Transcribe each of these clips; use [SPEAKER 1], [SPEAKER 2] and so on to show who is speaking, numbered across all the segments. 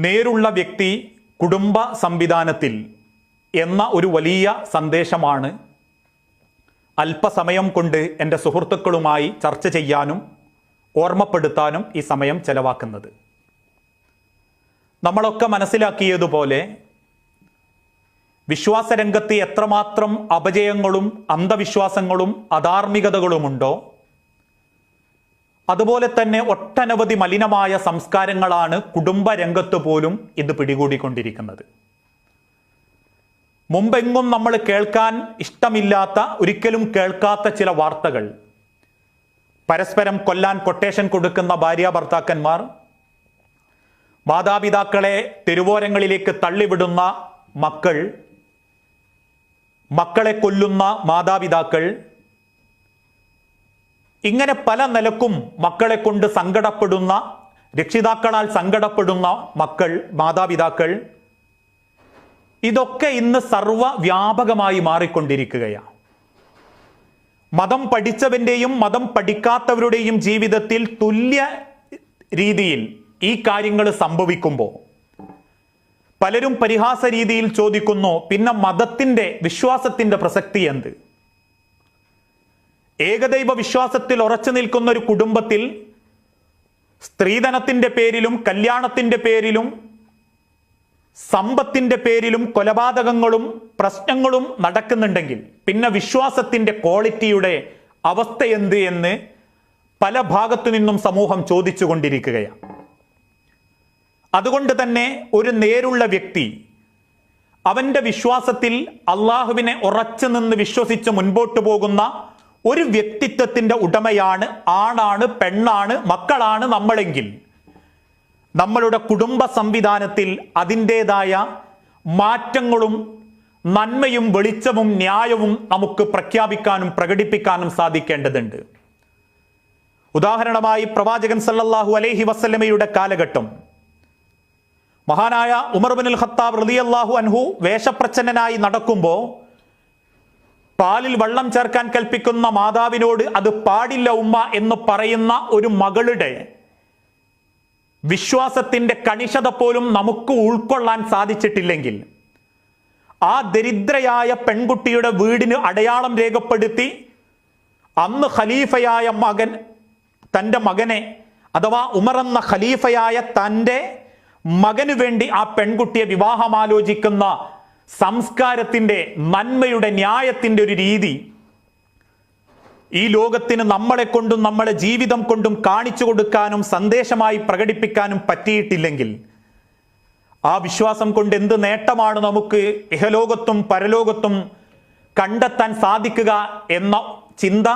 [SPEAKER 1] നേരുള്ള വ്യക്തി കുടുംബ സംവിധാനത്തിൽ എന്ന ഒരു വലിയ സന്ദേശമാണ് അല്പസമയം കൊണ്ട് എന്റെ സുഹൃത്തുക്കളുമായി ചർച്ച ചെയ്യാനും ഓർമ്മപ്പെടുത്താനും ഈ സമയം ചെലവാക്കുന്നത്. നമ്മളൊക്കെ മനസ്സിലാക്കിയതുപോലെ വിശ്വാസരംഗത്ത് എത്രമാത്രം അപജയങ്ങളും അന്ധവിശ്വാസങ്ങളും അധാർമികതകളുമുണ്ടോ അതുപോലെ തന്നെ ഒട്ടനവധി മലിനമായ സംസ്കാരങ്ങളാണ് കുടുംബരംഗത്ത് പോലും ഇത് പിടികൂടിക്കൊണ്ടിരിക്കുന്നത്. മുമ്പെങ്ങും നമ്മൾ കേൾക്കാൻ ഇഷ്ടമില്ലാത്ത ഒരിക്കലും കേൾക്കാത്ത ചില വാർത്തകൾ. പരസ്പരം കൊല്ലാൻ കൊട്ടേഷൻ കൊടുക്കുന്ന ഭാര്യ ഭർത്താക്കന്മാർ മാതാപിതാക്കളെ തെരുവോരങ്ങളിലേക്ക് തള്ളിവിടുന്ന മക്കൾ മക്കളെ കൊല്ലുന്ന മാതാപിതാക്കൾ ഇങ്ങനെ പല നിലക്കും മക്കളെ കൊണ്ട് സങ്കടപ്പെടുന്ന രക്ഷിതാക്കളാൽ സങ്കടപ്പെടുന്ന മക്കൾ മാതാപിതാക്കൾ ഇതൊക്കെ ഇന്ന് സർവവ്യാപകമായി മാറിക്കൊണ്ടിരിക്കുകയാണ് മതം പഠിച്ചവന്റെയും മതം പഠിക്കാത്തവരുടെയും ജീവിതത്തിൽ തുല്യ രീതിയിൽ ഈ കാര്യങ്ങൾ സംഭവിക്കുമ്പോൾ പലരും പരിഹാസ രീതിയിൽ ചോദിക്കുന്നു പിന്നെ മതത്തിന്റെ വിശ്വാസത്തിന്റെ പ്രസക്തി എന്ത്? ഏകദൈവ വിശ്വാസത്തിൽ ഉറച്ചു നിൽക്കുന്ന ഒരു കുടുംബത്തിൽ സ്ത്രീധനത്തിന്റെ പേരിലും കല്യാണത്തിന്റെ പേരിലും സമ്പത്തിന്റെ പേരിലും കൊലപാതകങ്ങളും പ്രശ്നങ്ങളും നടക്കുന്നുണ്ടെങ്കിൽ പിന്നെ വിശ്വാസത്തിന്റെ ക്വാളിറ്റിയുടെ അവസ്ഥ എന്ത് എന്ന് പല ഭാഗത്തു നിന്നും സമൂഹം ചോദിച്ചു കൊണ്ടിരിക്കുകയാണ് അതുകൊണ്ട് തന്നെ ഒരു നേരുള്ള വ്യക്തി അവന്റെ വിശ്വാസത്തിൽ അള്ളാഹുവിനെ ഉറച്ചു നിന്ന് വിശ്വസിച്ച് മുൻപോട്ട് പോകുന്ന ഒരു വ്യക്തിത്വത്തിന്റെ ഉടമയാണ് ആണാണ് പെണ്ണാണ് മക്കളാണ് നമ്മളെങ്കിൽ നമ്മളുടെ കുടുംബ സംവിധാനത്തിൽ അതിന്റേതായ മാറ്റങ്ങളും നന്മയും വെളിച്ചവും ന്യായവും നമുക്ക് പ്രഖ്യാപിക്കാനും പ്രകടിപ്പിക്കാനും സാധിക്കേണ്ടതുണ്ട്. ഉദാഹരണമായി പ്രവാചകൻ സല്ലല്ലാഹു അലൈഹി വസല്ലമയുടെ കാലഘട്ടം. മഹാനായ ഉമർ ബിൻ ഖത്താബ് റളിയല്ലാഹു അൻഹു വേഷപ്രച്ഛന്നനായി നടക്കുമ്പോൾ പാലിൽ വെള്ളം ചേർക്കാൻ കൽപ്പിക്കുന്ന മാതാവിനോട് അത് പാടില്ല ഉമ്മ എന്ന് പറയുന്ന ഒരു മകളുടെ വിശ്വാസത്തിന്റെ കണിശത പോലും നമുക്ക് ഉൾക്കൊള്ളാൻ സാധിച്ചിട്ടില്ലെങ്കിൽ ആ ദരിദ്രയായ പെൺകുട്ടിയുടെ വീടിന് അടയാളം രേഖപ്പെടുത്തി അന്ന് ഖലീഫയായ മകൻ തന്റെ മകനെ അഥവാ ഉമർ എന്ന ഖലീഫയായ തന്റെ മകനു വേണ്ടി ആ പെൺകുട്ടിയെ വിവാഹമാലോചിക്കുന്ന സംസ്കാരത്തിന്റെ നന്മയുടെ ന്യായത്തിന്റെ ഒരു രീതി ഈ ലോകത്തിന് നമ്മളെ കൊണ്ടും നമ്മളെ ജീവിതം കൊണ്ടും കാണിച്ചു കൊടുക്കാനും സന്ദേശമായി പ്രകടിപ്പിക്കാനും പറ്റിയിട്ടില്ലെങ്കിൽ ആ വിശ്വാസം കൊണ്ട് എന്ത് നേട്ടമാണ് നമുക്ക് ഇഹലോകത്തും പരലോകത്തും കണ്ടെത്താൻ സാധിക്കുക എന്ന ചിന്ത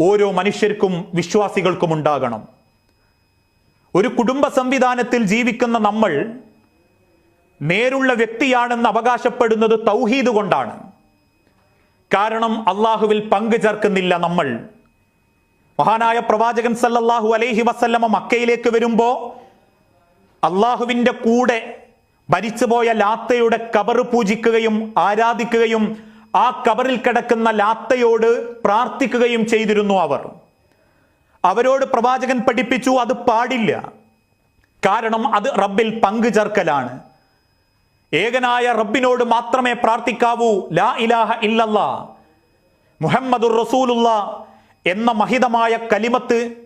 [SPEAKER 1] ഓരോ മനുഷ്യർക്കും വിശ്വാസികൾക്കും ഉണ്ടാകണം. ഒരു കുടുംബ സംവിധാനത്തിൽ ജീവിക്കുന്ന നമ്മൾ നേരുള്ള വ്യക്തിയാണെന്ന് അവകാശപ്പെടുന്നത് തൗഹീദ് കൊണ്ടാണ്. കാരണം അള്ളാഹുവിൽ പങ്കു ചേർക്കുന്നില്ല നമ്മൾ. മഹാനായ പ്രവാചകൻ സല്ലല്ലാഹു അലൈഹി വസല്ലമ മക്കയിലേക്ക് വരുമ്പോ അള്ളാഹുവിന്റെ കൂടെ ഭരിച്ചുപോയ ലാത്തയുടെ കബർ പൂജിക്കുകയും ആരാധിക്കുകയും ആ കബറിൽ കിടക്കുന്ന ലാത്തയോട് പ്രാർത്ഥിക്കുകയും ചെയ്തിരുന്നു അവർ. അവരോട് പ്രവാചകൻ പഠിപ്പിച്ചു അത് പാടില്ല. കാരണം അത് റബ്ബിൽ പങ്കു ചേർക്കലാണ്. ഏകനായ റബ്ബിനോട് മാത്രമേ പ്രാർത്ഥിക്കാവൂ. ലാ ഇലാഹ ഇല്ലല്ല. മുഹമ്മദുർ റസൂലുള്ള എന്ന മഹിതമായ കലിമത്ത്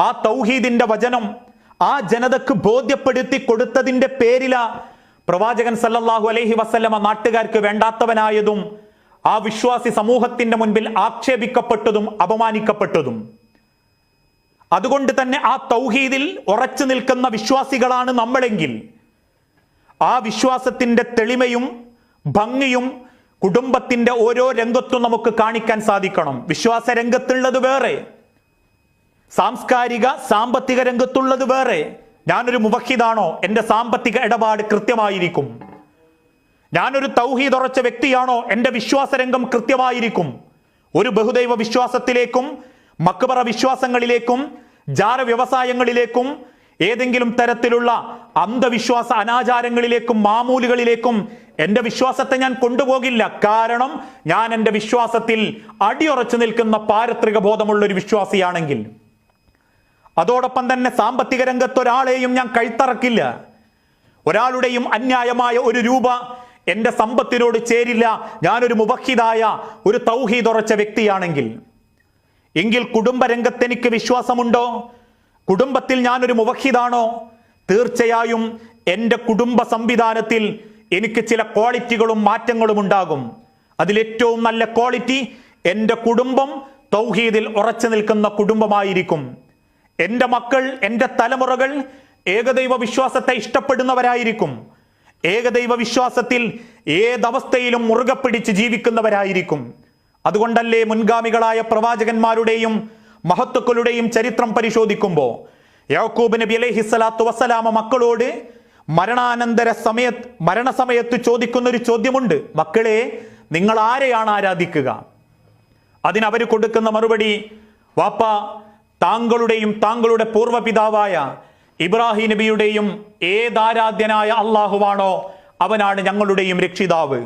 [SPEAKER 1] ആ തൗഹീദിന്റെ വചനം ആ ജനതക്ക് ബോധ്യപ്പെടുത്തി കൊടുത്തതിന്റെ പേരില പ്രവാചകൻ സല്ലല്ലാഹു അലൈഹി വസല്ലമ നാട്ടുകാർക്ക് വേണ്ടാത്തവനായതും ആ വിശ്വാസി സമൂഹത്തിന്റെ മുൻപിൽ ആക്ഷേപിക്കപ്പെട്ടതും അപമാനിക്കപ്പെട്ടതും. അതുകൊണ്ട് തന്നെ ആ തൗഹീദിൽ ഉറച്ചു നിൽക്കുന്ന വിശ്വാസികളാണ് നമ്മളെങ്കിൽ ആ വിശ്വാസത്തിന്റെ തെളിമയും ഭംഗിയും കുടുംബത്തിന്റെ ഓരോ രംഗത്തും നമുക്ക് കാണിക്കാൻ സാധിക്കണം. വിശ്വാസ രംഗത്തുള്ളത് വേറെ. സാംസ്കാരിക സാമ്പത്തിക രംഗത്തുള്ളത് വേറെ. ഞാനൊരു മുവഹിദാണോ? എന്റെ സാമ്പത്തിക ഇടപാട് കൃത്യമായിരിക്കും. ഞാനൊരു തൗഹീദ് ഉറച്ച വ്യക്തിയാണോ? എന്റെ വിശ്വാസരംഗം കൃത്യമായിരിക്കും. ഒരു ബഹുദൈവ വിശ്വാസത്തിലേക്കും മക്ബറ വിശ്വാസങ്ങളിലേക്കും ജാര വ്യവസായങ്ങളിലേക്കും ഏതെങ്കിലും തരത്തിലുള്ള അന്ധവിശ്വാസ അനാചാരങ്ങളിലേക്കും മാമൂലുകളിലേക്കും എന്റെ വിശ്വാസത്തെ ഞാൻ കൊണ്ടുപോകില്ല. കാരണം ഞാൻ എന്റെ വിശ്വാസത്തിൽ അടിയുറച്ചു നിൽക്കുന്ന പാരത്രിക ബോധമുള്ള ഒരു വിശ്വാസിയാണെങ്കിൽ അതോടൊപ്പം തന്നെ സാമ്പത്തിക രംഗത്ത് ഒരാളെയും ഞാൻ കഴുത്തറക്കില്ല ഒരാളുടെയും അന്യായമായ ഒരു രൂപ എന്റെ സമ്പത്തിനോട് ചേരില്ല. ഞാനൊരു മുബഹിതായ ഒരു തൗഹീദ് ഉറച്ച വ്യക്തിയാണെങ്കിൽ എങ്കിൽ കുടുംബരംഗത്ത് എനിക്ക് വിശ്വാസമുണ്ടോ? കുടുംബത്തിൽ ഞാനൊരു മുവഹിദാണോ? തീർച്ചയായും എന്റെ കുടുംബ സംവിധാനത്തിൽ എനിക്ക് ചില ക്വാളിറ്റികളും മാറ്റങ്ങളും ഉണ്ടാകും. അതിലേറ്റവും നല്ല ക്വാളിറ്റി എന്റെ കുടുംബം തൗഹീദിൽ ഉറച്ചു നിൽക്കുന്ന കുടുംബമായിരിക്കും. എന്റെ മക്കൾ എന്റെ തലമുറകൾ ഏകദൈവ വിശ്വാസത്തെ ഇഷ്ടപ്പെടുന്നവരായിരിക്കും. ഏകദൈവ വിശ്വാസത്തിൽ ഏതവസ്ഥയിലും മുറുകെ പിടിച്ച് ജീവിക്കുന്നവരായിരിക്കും. അതുകൊണ്ടല്ലേ മുൻഗാമികളായ പ്രവാചകന്മാരുടെയും മഹത്തുക്കളുടെയും ചരിത്രം പരിശോധിക്കുമ്പോൾ യാക്കൂബ് നബി അലൈഹി സ്വലാത്തു വസ്സലാമ മക്കളോട് മരണാനന്തര സമയത്ത് മരണസമയത്ത് ചോദിക്കുന്ന ഒരു ചോദ്യമുണ്ട്. മക്കളെ നിങ്ങൾ ആരെയാണ് ആരാധിക്കുക? അതിനവർ കൊടുക്കുന്ന മറുപടി വാപ്പ താങ്കളുടെയും താങ്കളുടെ പൂർവപിതാവായ ഇബ്രാഹിം നബിയുടെയും ഏതാരാധ്യനായ അള്ളാഹുവാണോ അവനാണ് ഞങ്ങളുടെയും രക്ഷിതാവ്.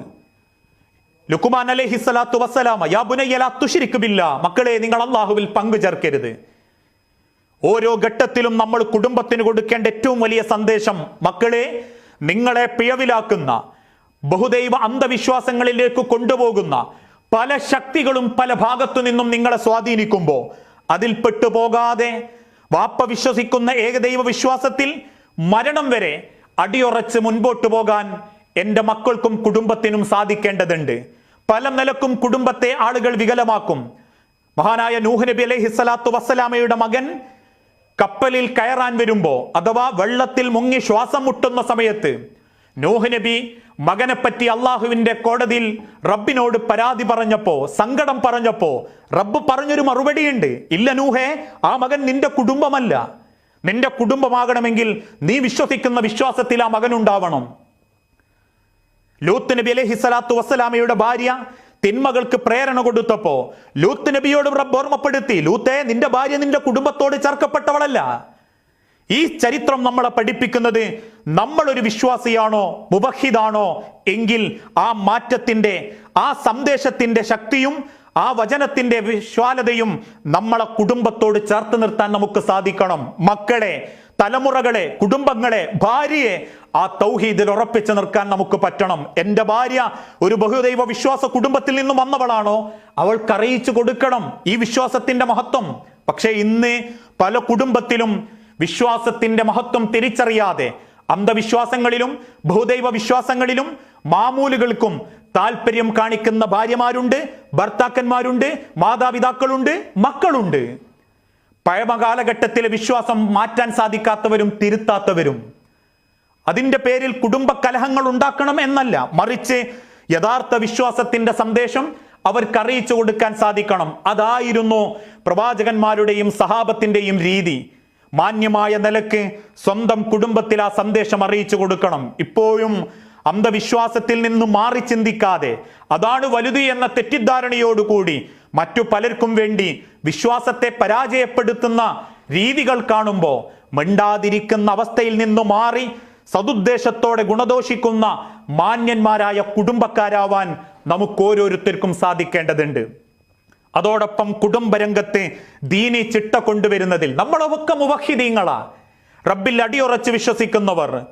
[SPEAKER 1] ലുക്കുമാൻ അലൈഹി സ്വലാത്തു വസ്സലാമ യാ ബുനയ്യ ലാ തുശ്രിക് ബില്ലാ. മക്കളെ നിങ്ങൾ അള്ളാഹുവിൽ പങ്കു ചേർക്കരുത് ഓരോ ഘട്ടത്തിലും നമ്മൾ കുടുംബത്തിന് കൊടുക്കേണ്ട ഏറ്റവും വലിയ സന്ദേശം മക്കളെ നിങ്ങളെ പിഴവിലാക്കുന്ന ബഹുദൈവ അന്ധവിശ്വാസങ്ങളിലേക്ക് കൊണ്ടുപോകുന്ന പല ശക്തികളും പല ഭാഗത്തു നിന്നും നിങ്ങളെ സ്വാധീനിക്കുമ്പോൾ അതിൽ പെട്ടുപോകാതെ വാപ്പ വിശ്വസിക്കുന്ന ഏകദൈവ വിശ്വാസത്തിൽ മരണം വരെ അടിയുറച്ച് മുൻപോട്ട് പോകാൻ എന്റെ മക്കൾക്കും കുടുംബത്തിനും സാധിക്കേണ്ടതുണ്ട്. പല നിലക്കും കുടുംബത്തെ ആളുകൾ വികലമാക്കും. മഹാനായ നൂഹ് നബി അലൈഹി സ്വലാത്തു വസ്സലാമയുടെ മകൻ കപ്പലിൽ കയറാൻ വരുമ്പോ അഥവാ വെള്ളത്തിൽ മുങ്ങി ശ്വാസം മുട്ടുന്ന സമയത്ത് നൂഹ് നബി മകനെപ്പറ്റി പറ്റി അള്ളാഹുവിന്റെ കോടതിയിൽ റബ്ബിനോട് പരാതി പറഞ്ഞപ്പോ സങ്കടം പറഞ്ഞപ്പോ റബ്ബ് പറഞ്ഞൊരു മറുപടിയുണ്ട്. ഇല്ല നൂഹേ ആ മകൻ നിന്റെ കുടുംബമല്ല. നിന്റെ കുടുംബമാകണമെങ്കിൽ നീ വിശ്വസിക്കുന്ന വിശ്വാസത്തിൽ ആ മകൻ ഉണ്ടാവണം. ലൂത്ത് നബി അലഹി സ്വലാത്തു വസ്സലാമയുടെ ഭാര്യ തിന്മകൾക്ക് പ്രേരണ കൊടുത്തപ്പോ ലൂത്ത് നബിയോട് റബ്ബ് ഓർമ്മപ്പെടുത്തി ലൂത്തെ നിന്റെ ഭാര്യ നിന്റെ കുടുംബത്തോട് ചേർക്കപ്പെട്ടവളല്ല ഈ ചരിത്രം നമ്മളെ പഠിപ്പിക്കുന്നത് നമ്മൾ ഒരു വിശ്വാസിയാണോ മുബഹിദാണോ എങ്കിൽ ആ മാറ്റത്തിന്റെ ആ സന്ദേശത്തിന്റെ ശക്തിയും ആ വചനത്തിന്റെ വിശ്വാലതയും നമ്മളെ കുടുംബത്തോട് ചേർത്ത് നിർത്താൻ നമുക്ക് സാധിക്കണം. മക്കളെ തലമുറകളെ കുടുംബങ്ങളെ ഭാര്യയെ ആ തൗഹീദിൽ ഉറപ്പിച്ചു നിർക്കാൻ നമുക്ക് പറ്റണം. എന്റെ ഭാര്യ ഒരു ബഹുദൈവ വിശ്വാസ കുടുംബത്തിൽ നിന്നും വന്നവളാണോ? അവൾക്ക് അറിയിച്ചു കൊടുക്കണം ഈ വിശ്വാസത്തിന്റെ മഹത്വം. പക്ഷേ ഇന്ന് പല കുടുംബത്തിലും വിശ്വാസത്തിന്റെ മഹത്വം തിരിച്ചറിയാതെ അന്ധവിശ്വാസങ്ങളിലും ബഹുദൈവ വിശ്വാസങ്ങളിലും മാമൂലുകൾക്കും താല്പര്യം കാണിക്കുന്ന ഭാര്യമാരുണ്ട് ഭർത്താക്കന്മാരുണ്ട് മാതാപിതാക്കളുണ്ട് മക്കളുണ്ട്. പഴമകാലഘട്ടത്തിലെ വിശ്വാസം മാറ്റാൻ സാധിക്കാത്തവരും തിരുത്താത്തവരും. അതിന്റെ പേരിൽ കുടുംബ കലഹങ്ങൾ ഉണ്ടാക്കണം എന്നല്ല മറിച്ച് യഥാർത്ഥ വിശ്വാസത്തിന്റെ സന്ദേശം അവർക്ക് അറിയിച്ചു കൊടുക്കാൻ സാധിക്കണം. അതായിരുന്നു പ്രവാചകന്മാരുടെയും സഹാബത്തിന്റെയും രീതി. മാന്യമായ നിലയ്ക്ക് സ്വന്തം കുടുംബത്തിൽ ആ സന്ദേശം അറിയിച്ചു കൊടുക്കണം. ഇപ്പോഴും അന്ധവിശ്വാസത്തിൽ നിന്ന് മാറി ചിന്തിക്കാതെ അതാണ് വലുത് എന്ന തെറ്റിദ്ധാരണയോടുകൂടി മറ്റു പലർക്കും വേണ്ടി വിശ്വാസത്തെ പരാജയപ്പെടുത്തുന്ന രീതികൾ കാണുമ്പോൾ മിണ്ടാതിരിക്കുന്ന അവസ്ഥയിൽ നിന്ന് മാറി സതുദ്ദേശത്തോടെ ഗുണദോഷിക്കുന്ന മാന്യന്മാരായ കുടുംബക്കാരാവാൻ നമുക്ക് ഓരോരുത്തർക്കും സാധിക്കേണ്ടതുണ്ട്. അതോടൊപ്പം കുടുംബരംഗത്ത് ദീനി ചിട്ട കൊണ്ടുവരുന്നതിൽ നമ്മളൊക്കെ മുവഹിദീങ്ങളാ. റബ്ബിൽ അടിയുറച്ച് വിശ്വസിക്കുന്നവർ.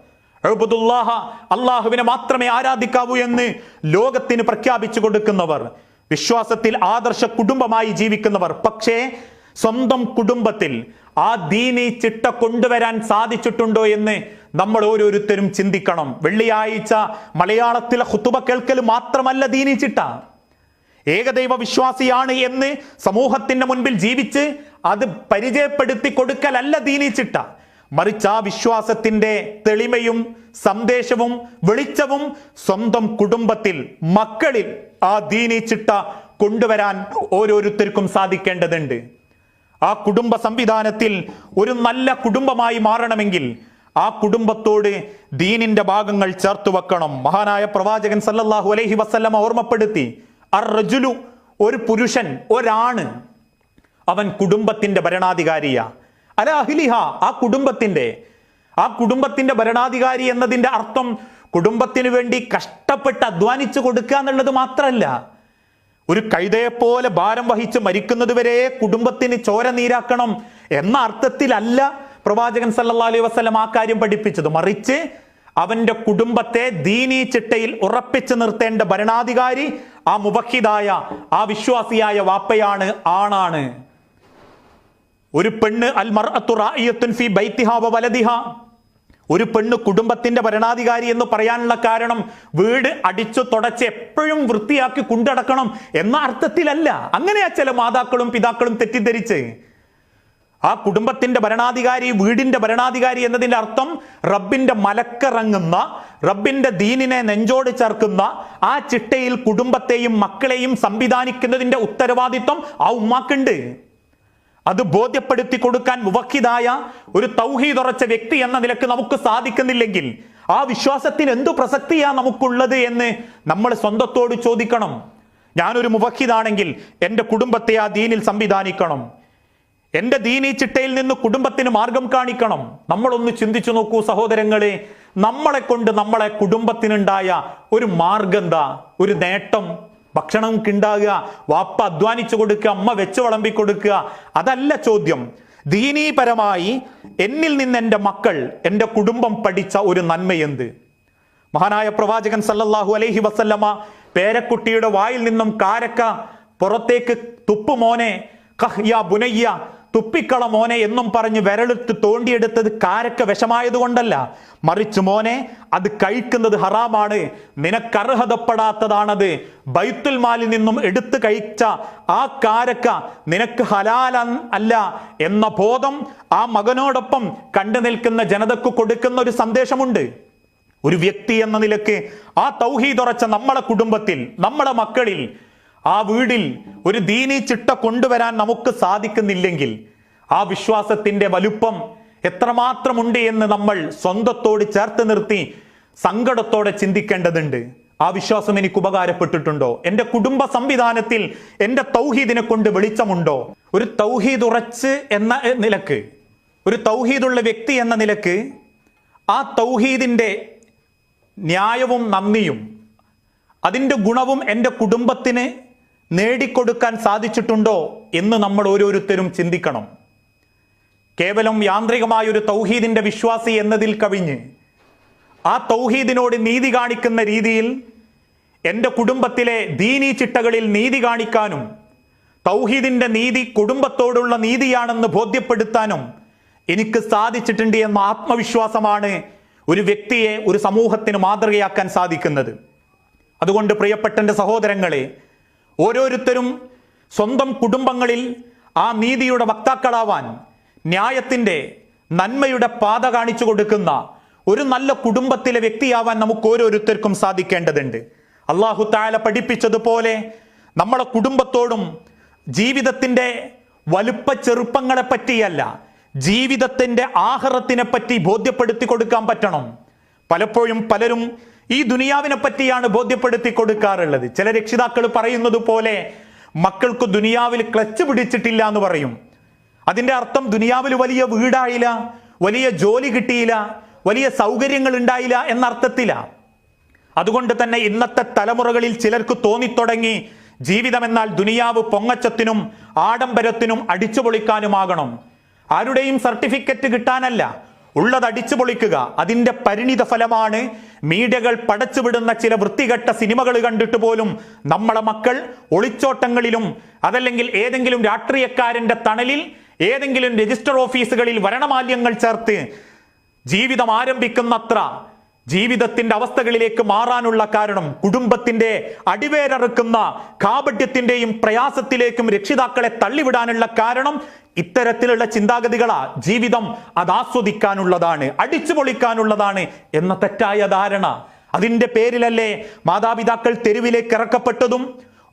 [SPEAKER 1] അള്ളാഹുവിനെ മാത്രമേ ആരാധിക്കാവൂ എന്ന് ലോകത്തിന് പ്രഖ്യാപിച്ചു കൊടുക്കുന്നവർ. വിശ്വാസത്തിൽ ആദർശ കുടുംബമായി ജീവിക്കുന്നവർ. പക്ഷേ സ്വന്തം കുടുംബത്തിൽ ആ ദീനി ചിട്ട കൊണ്ടുവരാൻ സാധിച്ചിട്ടുണ്ടോ എന്ന് നമ്മൾ ഓരോരുത്തരും ചിന്തിക്കണം. വെള്ളിയാഴ്ച മലയാളത്തിലെ ഹുത്തുബ കേൾക്കൽ മാത്രമല്ല ദീനി ചിട്ട. ഏകദൈവ വിശ്വാസിയാണ് എന്ന് സമൂഹത്തിന്റെ മുൻപിൽ ജീവിച്ച് അത് പരിചയപ്പെടുത്തി കൊടുക്കലല്ല ദീനിച്ചിട്ട മറിച്ച് ആ വിശ്വാസത്തിന്റെ തെളിമയും സന്ദേശവും വെളിച്ചവും സ്വന്തം കുടുംബത്തിൽ മക്കളിൽ ആ ദീനീച്ചിട്ട കൊണ്ടുവരാൻ ഓരോരുത്തർക്കും സാധിക്കേണ്ടതുണ്ട്. ആ കുടുംബ സംവിധാനത്തിൽ ഒരു നല്ല കുടുംബമായി മാറണമെങ്കിൽ ആ കുടുംബത്തോട് ദീനിന്റെ ഭാഗങ്ങൾ ചേർത്ത് വെക്കണം. മഹാനായ പ്രവാചകൻ സല്ലല്ലാഹു അലൈഹി വസല്ലമ ഓർമ്മപ്പെടുത്തി അർ റജുലു ഒരു പുരുഷൻ ഒരാണ്. അവൻ കുടുംബത്തിന്റെ ഭരണാധികാരിയാ. അല അഹിലിഹ ആ കുടുംബത്തിന്റെ ആ കുടുംബത്തിന്റെ ഭരണാധികാരി എന്നതിന്റെ അർത്ഥം കുടുംബത്തിന് വേണ്ടി കഷ്ടപ്പെട്ട് അധ്വാനിച്ചു കൊടുക്കുക എന്നുള്ളത് മാത്രമല്ല ഒരു കൈതയെപ്പോലെ ഭാരം വഹിച്ച് മരിക്കുന്നതുവരെ കുടുംബത്തിന് ചോര നീരാക്കണം എന്ന അർത്ഥത്തിലല്ല പ്രവാചകൻ സല്ലാ അലൈഹി വസ്ലം ആ കാര്യം പഠിപ്പിച്ചത്. മറിച്ച് അവന്റെ കുടുംബത്തെ ദീനീ ചിട്ടയിൽ ഉറപ്പിച്ചു നിർത്തേണ്ട ഭരണാധികാരി ആ മുബഹിദായ ആ വിശ്വാസിയായ വാപ്പയാണ് ആണാണ്. ഒരു പെണ്ണ് അൽ മർഅത്തു റായിയത്തുൻ ഫി ബൈത്തിഹാ വലതിഹ ഒരു പെണ്ണ് കുടുംബത്തിന്റെ ഭരണാധികാരി എന്ന് പറയാനുള്ള കാരണം വീട് അടിച്ചു തുടച്ച് എപ്പോഴും വൃത്തിയാക്കി കൊണ്ടടക്കണം എന്ന അർത്ഥത്തിലല്ല. അങ്ങനെയാ ചില മാതാക്കളും പിതാക്കളും തെറ്റിദ്ധരിച്ച്. ആ കുടുംബത്തിന്റെ ഭരണാധികാരി വീടിന്റെ ഭരണാധികാരി എന്നതിന്റെ അർത്ഥം റബ്ബിന്റെ മലക്കിറങ്ങുന്ന റബ്ബിന്റെ ദീനിനെ നെഞ്ചോട് ചേർക്കുന്ന ആ ചിട്ടയിൽ കുടുംബത്തെയും മക്കളെയും സംവിധാനിക്കുന്നതിന്റെ ഉത്തരവാദിത്വം ആ ഉമ്മാക്കുണ്ട്. അത് ബോധ്യപ്പെടുത്തി കൊടുക്കാൻ മുവക്കിതായ ഒരു തൗഹീദ് ഉറച്ച വ്യക്തി എന്ന നിലയ്ക്ക് നമുക്ക് സാധിക്കുന്നില്ലെങ്കിൽ ആ വിശ്വാസത്തിന് എന്തു പ്രസക്തിയാ നമുക്കുള്ളത് എന്ന് നമ്മൾ സ്വന്തത്തോട് ചോദിക്കണം. ഞാനൊരു മുവക്കിതാണെങ്കിൽ എന്റെ കുടുംബത്തെ ആ ദീനിൽ സംവിധാനിക്കണം. എന്റെ ദീനി ചിട്ടയിൽ നിന്ന് കുടുംബത്തിന് മാർഗം കാണിക്കണം. നമ്മളൊന്ന് ചിന്തിച്ചു നോക്കൂ സഹോദരങ്ങളെ നമ്മളെ കൊണ്ട് നമ്മളെ കുടുംബത്തിനുണ്ടായ ഒരു മാർഗം എന്താ? ഒരു നേട്ടം. ഭക്ഷണം കിണ്ടാകുക വാപ്പ അധ്വാനിച്ചു കൊടുക്കുക അമ്മ വെച്ച് വിളമ്പി കൊടുക്കുക അതല്ല ചോദ്യം. ദീനീപരമായി എന്നിൽ നിന്ന് എന്റെ മക്കൾ എന്റെ കുടുംബം പഠിച്ച ഒരു നന്മയെന്ത്? മഹാനായ പ്രവാചകൻ സല്ലല്ലാഹു അലൈഹി വസല്ലമ പേരക്കുട്ടിയുടെ വായിൽ നിന്നും കാരക്ക പുറത്തേക്ക് തുപ്പുമോനെ കഹ്യ കഹ് ബുനയ്യ തുപ്പിക്കള മോനെ എന്നും പറഞ്ഞ് വിരലെടുത്ത് തോണ്ടിയെടുത്തത് കാരക്ക വിഷമായതുകൊണ്ടല്ല. മറിച്ച് മോനെ അത് കഴിക്കുന്നത് ഹറാമാണ്. നിനക്കർഹതപ്പെടാത്തതാണത്. ബൈത്തുൽ മാലിൽ നിന്നും എടുത്തു കഴിച്ച ആ കാരക്ക നിനക്ക് ഹലാൽ അല്ല എന്ന ബോധം ആ മകനോടൊപ്പം കണ്ടു നിൽക്കുന്ന ജനതക്ക് കൊടുക്കുന്ന ഒരു സന്ദേശമുണ്ട്. ഒരു വ്യക്തി എന്ന നിലയ്ക്ക് ആ തൗഹീദ് ഉറച്ച നമ്മളെ കുടുംബത്തിൽ നമ്മളെ മക്കളിൽ ആ വീടിൽ ഒരു ദീനി ചിട്ട കൊണ്ടുവരാൻ നമുക്ക് സാധിക്കുന്നില്ലെങ്കിൽ ആ വിശ്വാസത്തിന്റെ വലുപ്പം എത്രമാത്രമുണ്ട് എന്ന് നമ്മൾ സ്വന്തത്തോട് ചേർത്ത് നിർത്തി സങ്കടത്തോടെ ചിന്തിക്കേണ്ടതുണ്ട്. ആ വിശ്വാസം എനിക്ക് ഉപകാരപ്പെട്ടിട്ടുണ്ടോ? എന്റെ കുടുംബ സംവിധാനത്തിൽ എന്റെ തൗഹീദിനെ കൊണ്ട് വെളിച്ചമുണ്ടോ? ഒരു തൗഹീദ് ഉറച്ച് എന്ന നിലയ്ക്ക് ഒരു തൗഹീദുള്ള വ്യക്തി എന്ന നിലയ്ക്ക് ആ തൗഹീദിന്റെ ന്യായവും നന്ദിയും അതിന്റെ ഗുണവും എന്റെ കുടുംബത്തിന് നേടിക്കൊടുക്കാൻ സാധിച്ചിട്ടുണ്ടോ എന്ന് നമ്മൾ ഓരോരുത്തരും ചിന്തിക്കണം. കേവലം യാന്ത്രികമായ ഒരു തൗഹീദിന്റെ വിശ്വാസി എന്നതിൽ കവിഞ്ഞ് ആ തൗഹീദിനോട് നീതി കാണിക്കുന്ന രീതിയിൽ എന്റെ കുടുംബത്തിലെ ദീനീ ചിട്ടകളിൽ നീതി കാണിക്കാനും തൗഹീദിന്റെ നീതി കുടുംബത്തോടുള്ള നീതിയാണെന്ന് ബോധ്യപ്പെടുത്താനും എനിക്ക് സാധിച്ചിട്ടുണ്ട് എന്ന ആത്മവിശ്വാസമാണ് ഒരു വ്യക്തിയെ ഒരു സമൂഹത്തിന് മാതൃകയാക്കാൻ സാധിക്കുന്നത്. അതുകൊണ്ട് പ്രിയപ്പെട്ട സഹോദരങ്ങളെ ഓരോരുത്തരും സ്വന്തം കുടുംബങ്ങളിൽ ആ നീതിയുടെ വക്താക്കളാവാൻ ന്യായത്തിന്റെ നന്മയുടെ പാത കാണിച്ചു കൊടുക്കുന്ന ഒരു നല്ല കുടുംബത്തിലെ വ്യക്തിയാവാൻ നമുക്ക് ഓരോരുത്തർക്കും സാധിക്കേണ്ടതുണ്ട്. അള്ളാഹു താല പഠിപ്പിച്ചതുപോലെ നമ്മളെ കുടുംബത്തോടും ജീവിതത്തിന്റെ വലുപ്പ ചെറുപ്പങ്ങളെ പറ്റിയല്ല ജീവിതത്തിന്റെ ആഹാരത്തിനെ പറ്റി ബോധ്യപ്പെടുത്തി കൊടുക്കാൻ പറ്റണം. പലപ്പോഴും പലരും ഈ ദുനിയാവിനെ പറ്റിയാണ് ബോധ്യപ്പെടുത്തി കൊടുക്കാറുള്ളത്. ചില രക്ഷിതാക്കൾ പറയുന്നത് പോലെ മക്കൾക്ക് ദുനിയാവിൽ ക്ലച്ച് പിടിച്ചിട്ടില്ല എന്ന് പറയും. അതിന്റെ അർത്ഥം ദുനിയാവിൽ വലിയ വീടായില്ല വലിയ ജോലി കിട്ടിയില്ല വലിയ സൗകര്യങ്ങൾ ഉണ്ടായില്ല എന്ന അർത്ഥത്തില അതുകൊണ്ട് തന്നെ ഇന്നത്തെ തലമുറകളിൽ ചിലർക്ക് തോന്നിത്തുടങ്ങി ജീവിതം എന്നാൽ ദുനിയാവ് പൊങ്ങച്ചത്തിനും ആഡംബരത്തിനും അടിച്ചുപൊളിക്കാനുമാകണം. ആരുടെയും സർട്ടിഫിക്കറ്റ് കിട്ടാനല്ല ഉള്ളത് അടിച്ചു പൊളിക്കുക. അതിന്റെ പരിണിത ഫലമാണ് മീഡിയകൾ പടച്ചുവിടുന്ന ചില വൃത്തികെട്ട സിനിമകൾ കണ്ടിട്ട് പോലും നമ്മളെ മക്കൾ ഒളിച്ചോട്ടങ്ങളിലും അതല്ലെങ്കിൽ ഏതെങ്കിലും രാഷ്ട്രീയക്കാരന്റെ തണലിൽ ഏതെങ്കിലും രജിസ്റ്റർ ഓഫീസുകളിൽ വരണമാല്യങ്ങൾ ചേർത്ത് ജീവിതം ആരംഭിക്കുന്നത്ര ജീവിതത്തിന്റെ അവസ്ഥകളിലേക്ക് മാറാനുള്ള കാരണം കുടുംബത്തിന്റെ അടിവേരറുക്കുന്ന കാപട്യത്തിന്റെയും പ്രയാസത്തിലേക്കും രക്ഷിതാക്കളെ തള്ളിവിടാനുള്ള കാരണം ഇത്തരത്തിലുള്ള ചിന്താഗതികളാ ജീവിതം അത് ആസ്വദിക്കാനുള്ളതാണ് അടിച്ചു പൊളിക്കാനുള്ളതാണ് എന്ന തെറ്റായ ധാരണ. അതിന്റെ പേരിലല്ലേ മാതാപിതാക്കൾ തെരുവിലേക്ക് ഇറക്കപ്പെട്ടതും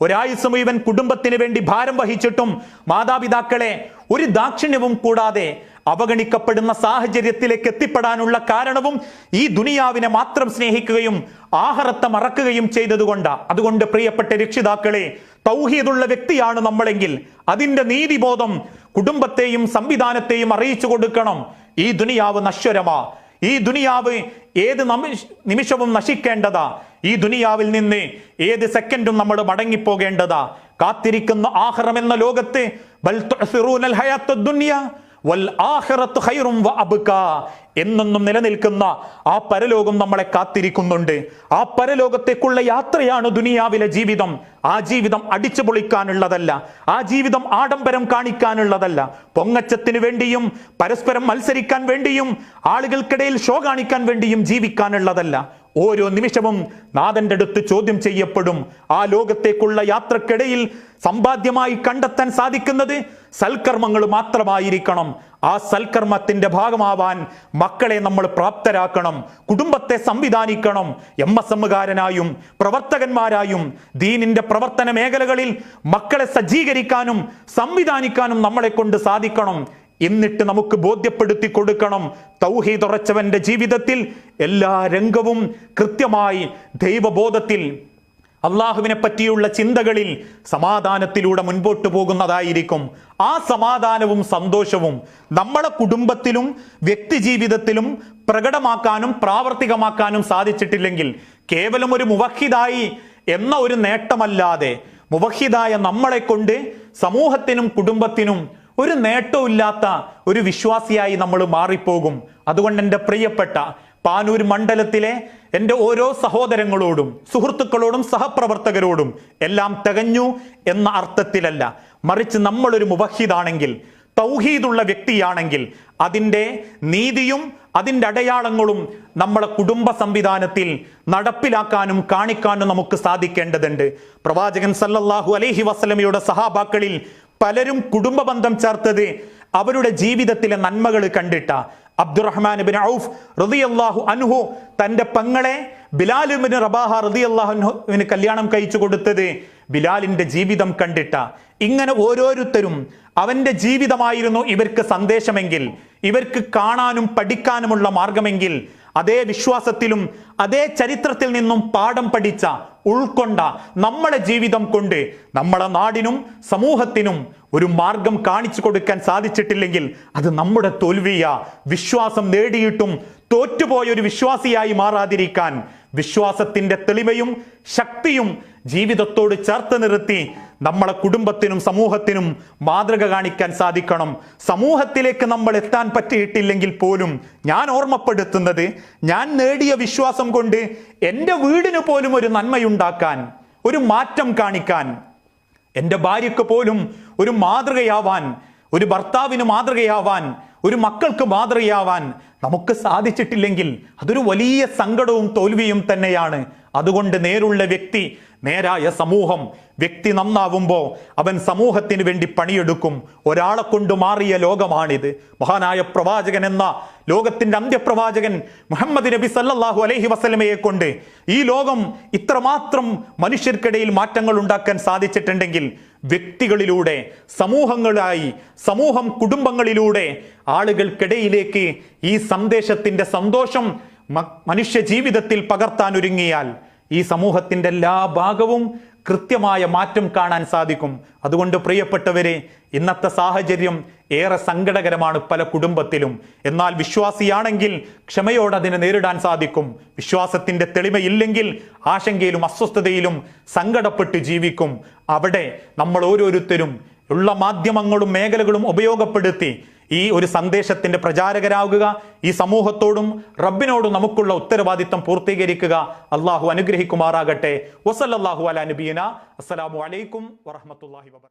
[SPEAKER 1] ഒരായുസ് മുഴുവൻ കുടുംബത്തിന് വേണ്ടി ഭാരം വഹിച്ചിട്ടും മാതാപിതാക്കളെ ഒരു ദാക്ഷിണ്യവും കൂടാതെ അവഗണിക്കപ്പെടുന്ന സാഹചര്യത്തിലേക്ക് എത്തിപ്പെടാനുള്ള കാരണവും ഈ ദുനിയാവിനെ മാത്രം സ്നേഹിക്കുകയും ആഹാരത്തെ മറക്കുകയും ചെയ്തതുകൊണ്ടാ. അതുകൊണ്ട് പ്രിയപ്പെട്ട രക്ഷിതാക്കളെ തൗഹീദുള്ള വ്യക്തിയാണ് നമ്മളെങ്കിൽ അതിന്റെ നീതിബോധം കുടുംബത്തെയും സംവിധാനത്തെയും അറിയിച്ചു കൊടുക്കണം. ഈ ദുനിയാവ് നശ്വരമാ. ഈ ദുനിയാവ് ഏത് നിമിഷവും നശിക്കേണ്ടതാ. ഈ ദുനിയാവിൽ നിന്ന് ഏത് സെക്കൻഡും നമ്മൾ മടങ്ങിപ്പോകേണ്ടതാ. കാത്തിരിക്കുന്ന ആഹ്റം എന്ന ലോകത്ത് ബൽ ഹയാത്ത വൽ നിലനിൽക്കുന്ന ആ പരലോകം നമ്മളെ കാത്തിരിക്കുന്നുണ്ട്. ആ പരലോകത്തേക്കുള്ള യാത്രയാണ് ദുനിയാവിലെ ജീവിതം. ആ ജീവിതം അടിച്ചു പൊളിക്കാനുള്ളതല്ല. ആ ജീവിതം ആഡംബരം കാണിക്കാനുള്ളതല്ല. പൊങ്ങച്ചത്തിന് വേണ്ടിയും പരസ്പരം മത്സരിക്കാൻ വേണ്ടിയും ആളുകൾക്കിടയിൽ ഷോ കാണിക്കാൻ വേണ്ടിയും ജീവിക്കാനുള്ളതല്ല. ഓരോ നിമിഷവും നാഥന്റെ അടുത്ത് ചോദ്യം ചെയ്യപ്പെടും. ആ ലോകത്തേക്കുള്ള യാത്രക്കിടയിൽ സമ്പാദ്യമായി കണ്ടെത്താൻ സാധിക്കുന്നത് സൽക്കർമ്മങ്ങൾ മാത്രമായിരിക്കണം. ആ സൽക്കർമ്മത്തിന്റെ ഭാഗമാവാൻ മക്കളെ നമ്മൾ പ്രാപ്തരാക്കണം. കുടുംബത്തെ സംവിധാനിക്കണം. എം എസ് എമ്മുകാരനായും പ്രവർത്തകന്മാരായും ദീനിന്റെ പ്രവർത്തന മേഖലകളിൽ മക്കളെ സജ്ജീകരിക്കാനും സംവിധാനിക്കാനും നമ്മളെ കൊണ്ട് സാധിക്കണം. എന്നിട്ട് നമുക്ക് ബോധ്യപ്പെടുത്തി കൊടുക്കണം. തൗഹീദ് ഉറച്ചവന്റെ ജീവിതത്തിൽ എല്ലാ രംഗവും കൃത്യമായി ദൈവബോധത്തിൽ അള്ളാഹുവിനെ പറ്റിയുള്ള ചിന്തകളിൽ സമാധാനത്തിലൂടെ മുൻപോട്ട് പോകുന്നതായിരിക്കും. ആ സമാധാനവും സന്തോഷവും നമ്മളെ കുടുംബത്തിലും വ്യക്തി ജീവിതത്തിലും പ്രകടമാക്കാനും പ്രാവർത്തികമാക്കാനും സാധിച്ചിട്ടില്ലെങ്കിൽ കേവലം ഒരു മുവഹിദായി എന്ന ഒരു നേട്ടമല്ലാതെ മുവഹിദായ നമ്മളെ കൊണ്ട് സമൂഹത്തിനും കുടുംബത്തിനും ഒരു നേട്ടമില്ലാത്ത ഒരു വിശ്വാസിയായി നമ്മൾ മാറിപ്പോകും. അതുകൊണ്ട് എന്റെ പ്രിയപ്പെട്ട പാനൂർ മണ്ഡലത്തിലെ എന്റെ ഓരോ സഹോദരങ്ങളോടും സുഹൃത്തുക്കളോടും സഹപ്രവർത്തകരോടും എല്ലാം തികഞ്ഞു എന്ന അർത്ഥത്തിലല്ല. മറിച്ച് നമ്മളൊരു മുബഹിദാണെങ്കിൽ തൗഹീദുള്ള വ്യക്തിയാണെങ്കിൽ അതിന്റെ നീതിയും അതിന്റെ അടയാളങ്ങളും നമ്മളെ കുടുംബ സംവിധാനത്തിൽ നടപ്പിലാക്കാനും കാണിക്കാനും നമുക്ക് സാധിക്കേണ്ടതുണ്ട്. പ്രവാചകൻ സല്ലല്ലാഹു അലൈഹി വസല്ലമയുടെ സഹാബാക്കളിൽ പലരും കുടുംബ ബന്ധം ചേർത്തത് അവരുടെ ജീവിതത്തിലെ നന്മകൾ കണ്ടിട്ട. അബ്ദുറഹ്മാൻ ബിൻ ഔഫ് റളിയല്ലാഹു അൻഹു തന്റെ പങ്ങളെ ബിലാലുബിൻ ബിൻ റബാഹ റളിയല്ലാഹു അൻഹുവിന് കല്യാണം കഴിച്ചു കൊടുത്തത് ബിലാലിന്റെ ജീവിതം കണ്ടിട്ട. ഇങ്ങനെ ഓരോരുത്തരും അവന്റെ ജീവിതമായിരുന്നു ഇവർക്ക് സന്ദേശമെങ്കിൽ ഇവർക്ക് കാണാനും പഠിക്കാനുമുള്ള മാർഗമെങ്കിൽ അതേ വിശ്വാസത്തിലും അതേ ചരിത്രത്തിൽ നിന്നും പാഠം പഠിച്ച ഉൾക്കൊണ്ട നമ്മളെ ജീവിതം കൊണ്ട് നമ്മളെ നാടിനും സമൂഹത്തിനും ഒരു മാർഗം കാണിച്ചു കൊടുക്കാൻ സാധിച്ചിട്ടില്ലെങ്കിൽ അത് നമ്മുടെ തോൽവിയ. വിശ്വാസം നേടിയിട്ടും തോറ്റുപോയ ഒരു വിശ്വാസിയായി മാറാതിരിക്കാൻ വിശ്വാസത്തിന്റെ തെളിമയും ശക്തിയും ജീവിതത്തോട് ചേർത്ത് നിർത്തി നമ്മളെ കുടുംബത്തിനും സമൂഹത്തിനും മാതൃക കാണിക്കാൻ സാധിക്കണം. സമൂഹത്തിലേക്ക് നമ്മൾ എത്താൻ പറ്റിയിട്ടില്ലെങ്കിൽ പോലും ഞാൻ ഓർമ്മപ്പെടുത്തുന്നത് ഞാൻ നേടിയ വിശ്വാസം കൊണ്ട് എന്റെ വീടിന് പോലും ഒരു നന്മയുണ്ടാക്കാൻ ഒരു മാറ്റം കാണിക്കാൻ എന്റെ ഭാര്യയ്ക്ക് പോലും ഒരു മാതൃകയാവാൻ ഒരു ഭർത്താവിന് മാതൃകയാവാൻ ഒരു മക്കൾക്ക് മാതൃകയാവാൻ നമുക്ക് സാധിച്ചിട്ടില്ലെങ്കിൽ അതൊരു വലിയ സങ്കടവും തോൽവിയും തന്നെയാണ്. അതുകൊണ്ട് നേരുള്ള വ്യക്തി നേരായ സമൂഹം വ്യക്തി നന്നാവുമ്പോൾ അവൻ സമൂഹത്തിന് വേണ്ടി പണിയെടുക്കും. ഒരാളെ കൊണ്ട് മാറിയ ലോകമാണിത്. മഹാനായ പ്രവാചകൻ എന്ന ലോകത്തിന്റെ അന്ത്യപ്രവാചകൻ മുഹമ്മദ് നബി സല്ലാഹു അലഹി വസല്ലമയെ കൊണ്ട് ഈ ലോകം ഇത്രമാത്രം മനുഷ്യർക്കിടയിൽ മാറ്റങ്ങൾ ഉണ്ടാക്കാൻ സാധിച്ചിട്ടുണ്ടെങ്കിൽ വ്യക്തികളിലൂടെ സമൂഹങ്ങളായി സമൂഹം കുടുംബങ്ങളിലൂടെ ആളുകൾക്കിടയിലേക്ക് ഈ സന്ദേശത്തിന്റെ സന്തോഷം മനുഷ്യ ജീവിതത്തിൽ പകർത്താൻ ഒരുങ്ങിയാൽ ഈ സമൂഹത്തിന്റെ എല്ലാ ഭാഗവും കൃത്യമായ മാറ്റം കാണാൻ സാധിക്കും. അതുകൊണ്ട് പ്രിയപ്പെട്ടവരെ ഇന്നത്തെ സാഹചര്യം ഏറെ സങ്കടകരമാണ് പല കുടുംബത്തിലും. എന്നാൽ വിശ്വാസിയാണെങ്കിൽ ക്ഷമയോടെ അതിനെ നേരിടാൻ സാധിക്കും. വിശ്വാസത്തിന്റെ തെളിമയില്ലെങ്കിൽ ആശങ്കയിലും അസ്വസ്ഥതയിലും സങ്കടപ്പെട്ട് ജീവിക്കും. അവിടെ നമ്മൾ ഓരോരുത്തരും ഉള്ള മാധ്യമങ്ങളും മേഖലകളും ഉപയോഗപ്പെടുത്തി ഈ ഒരു സന്ദേശത്തിന്റെ പ്രചാരകരാകുക ഈ സമൂഹത്തോടും റബ്ബിനോടും നമുക്കുള്ള ഉത്തരവാദിത്തം പൂർത്തീകരിക്കുക. അള്ളാഹു അനുഗ്രഹിക്കുമാറാകട്ടെ. വസല്ലാഹു അല നബീന അസ്സലാമു അലൈക്കും വറഹമത്തല്ലാഹി വബർ